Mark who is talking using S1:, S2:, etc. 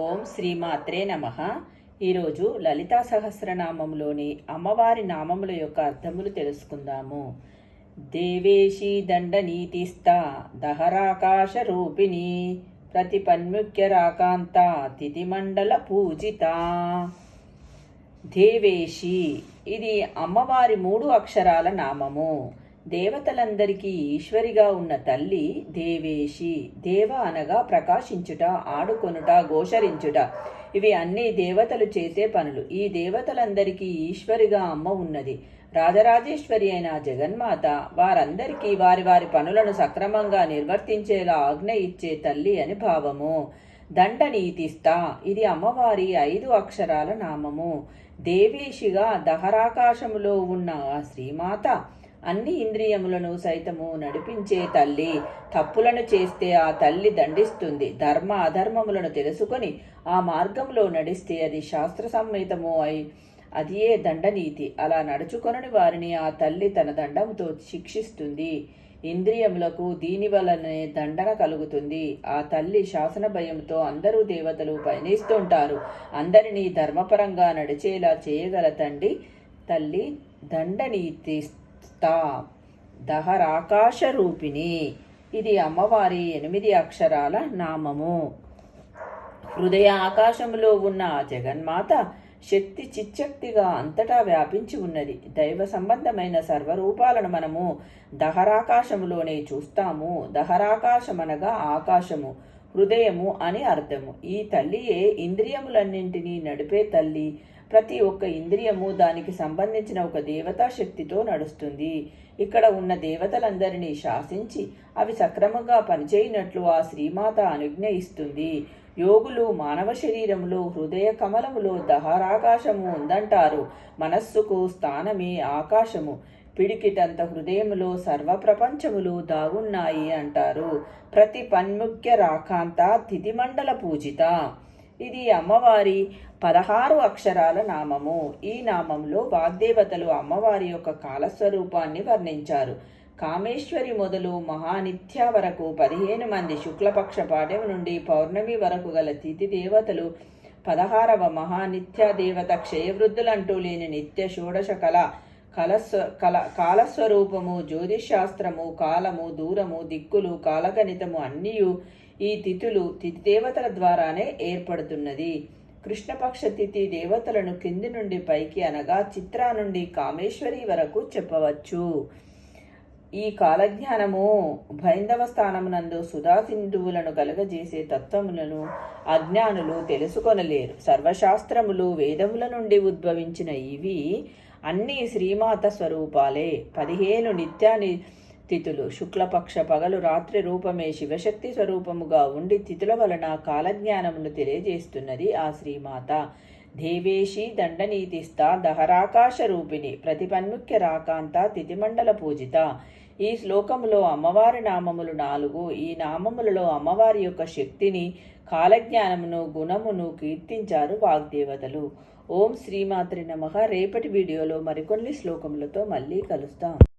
S1: ఓం శ్రీమాత్రే నమ. ఈరోజు లలితా సహస్రనామంలోని అమ్మవారి నామముల యొక్క అర్థములు తెలుసుకుందాము. దేవేశీ దండనీతిస్తా దహరాకాశ రూపిణి ప్రతిపన్ముఖ్య రాకాంత తిథిమండల పూజిత. దేవేశి ఇది అమ్మవారి మూడు అక్షరాల నామము. దేవతలందరికీ ఈశ్వరిగా ఉన్న తల్లి దేవేశి. దేవ అనగా ప్రకాశించుట ఆడుకొనుట గోచరించుట. ఇవి అన్ని దేవతలు చేసే పనులు. ఈ దేవతలందరికీ ఈశ్వరిగా అమ్మ ఉన్నది. రాజరాజేశ్వరి అయిన జగన్మాత వారందరికీ వారి వారి పనులను సక్రమంగా నిర్వర్తించేలా ఆజ్ఞ ఇచ్చే తల్లి అని భావము. దండనీతిస్తా ఇది అమ్మవారి ఐదు అక్షరాల నామము. దేవేశిగా దహరాకాశములో ఉన్న ఆ శ్రీమాత అన్ని ఇంద్రియములను సైతము నడిపించే తల్లి. తప్పులను చేస్తే ఆ తల్లి దండిస్తుంది. ధర్మ అధర్మములను తెలుసుకొని ఆ మార్గంలో నడిస్తే అది శాస్త్ర సమ్మేతము అయి అదియే దండనీతి. అలా నడుచుకొనని వారిని ఆ తల్లి తన దండంతో శిక్షిస్తుంది. ఇంద్రియములకు దీనివలనే దండన కలుగుతుంది. ఆ తల్లి శాసన భయంతో అందరూ దేవతలు పయనిస్తుంటారు. అందరినీ ధర్మపరంగా నడిచేలా చేయగల తండ్రి తల్లి దండనీతిస్తా దహరాకాశ రూపిణి ఇది అమ్మవారి ఎనిమిది అక్షరాల నామము. హృదయ ఆకాశములో ఉన్న ఆ జగన్మాత శక్తి చిచ్చక్తిగా అంతటా వ్యాపించి ఉన్నది. దైవ సంబంధమైన సర్వరూపాలను మనము దహరాకాశములోనే చూస్తాము. దహరాకాశమనగా ఆకాశము హృదయము అని అర్థము. ఈ తల్లియే ఇంద్రియములన్నింటినీ నడిపే తల్లి ప్రతి ఒక్క ఇంద్రియము దానికి సంబంధించిన ఒక దేవతా శక్తితో నడుస్తుంది. ఇక్కడ ఉన్న దేవతలందరినీ శాసించి అవి సక్రమంగా పనిచేయనట్లు ఆ శ్రీమాత అనుజ్ఞ ఇస్తుంది యోగులు మానవ శరీరములో హృదయ కమలములో దహరాకాశము ఉందంటారు. మనస్సుకు స్థానమే ఆకాశము. పిడికిటంత హృదయములో సర్వ ప్రపంచములు దాగున్నాయి అంటారు. ప్రతి పన్ముఖ్య రాకాంత తిథిమండల పూజిత. ఇది అమ్మవారి పదహారు అక్షరాల నామము. ఈ నామంలో వాగ్దేవతలు అమ్మవారి యొక్క కాలస్వరూపాన్ని వర్ణించారు. కామేశ్వరి మొదలు మహానిత్య వరకు పదిహేను మంది శుక్లపక్ష పాఠ్యం నుండి పౌర్ణమి వరకు గల తిథి దేవతలు పదహారవ మహానిత్య దేవత క్షయవృద్ధులంటూ లేని నిత్య షోడశ కళ కలస్వ కల కాలస్వరూపము జ్యోతిషాస్త్రము కాలము దూరము దిక్కులు కాలగణితము అన్నీ ఈ తిథులు తిథి దేవతల ద్వారానే ఏర్పడుతున్నది. కృష్ణపక్ష తిథి దేవతలను కింది నుండి పైకి అనగా చిత్రా నుండి కామేశ్వరి వరకు చెప్పవచ్చు. ఈ కాలజ్ఞానము భైందవ స్థానమునందు సుధాసింధువులను కలగజేసే తత్వములను అజ్ఞానులు తెలుసుకొనలేరు. సర్వశాస్త్రములు వేదముల నుండి ఉద్భవించిన ఇవి అన్నీ శ్రీమాత స్వరూపాలే. పదిహేను నిత్యాని తిథులు శుక్లపక్ష పగలు రాత్రి రూపమే శివశక్తి స్వరూపముగా ఉండి తిథుల వలన కాలజ్ఞానమును తెలియజేస్తున్నది ఆ శ్రీమాత. దేవేశి దండనీతిస్తా దహరాకాశ రూపిణి ప్రతిపన్ముఖ్య రాకాంత తిథిమండల పూజిత. ఈ శ్లోకములో అమ్మవారి నామములు నాలుగు. ఈ నామములలో అమ్మవారి యొక్క శక్తిని కాలజ్ఞానమును గుణమును కీర్తించారు వాగ్దేవతలు. ఓం శ్రీమాత్రి నమః. రేపటి వీడియోలో మరికొన్ని శ్లోకములతో మళ్ళీ కలుస్తాం.